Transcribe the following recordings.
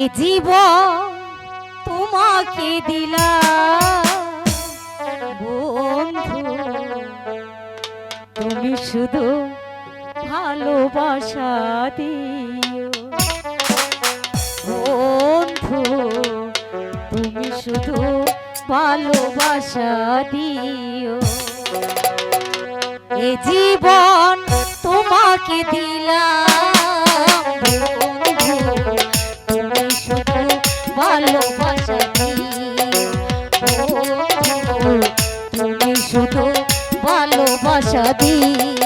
জীব তোমাকে দিলা বন্ধু, তুমি শুধু ভালোবাসা দিও। বন্ধু, তুমি শুধু ভালোবাসা দিও। এ জীবন তোমাকে দিলা ভাষা দিয়ে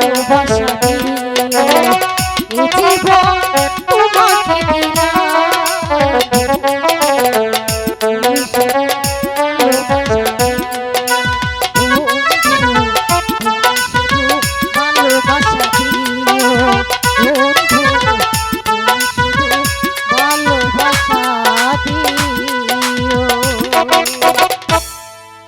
ভালোবাসা দিয়ে জীবন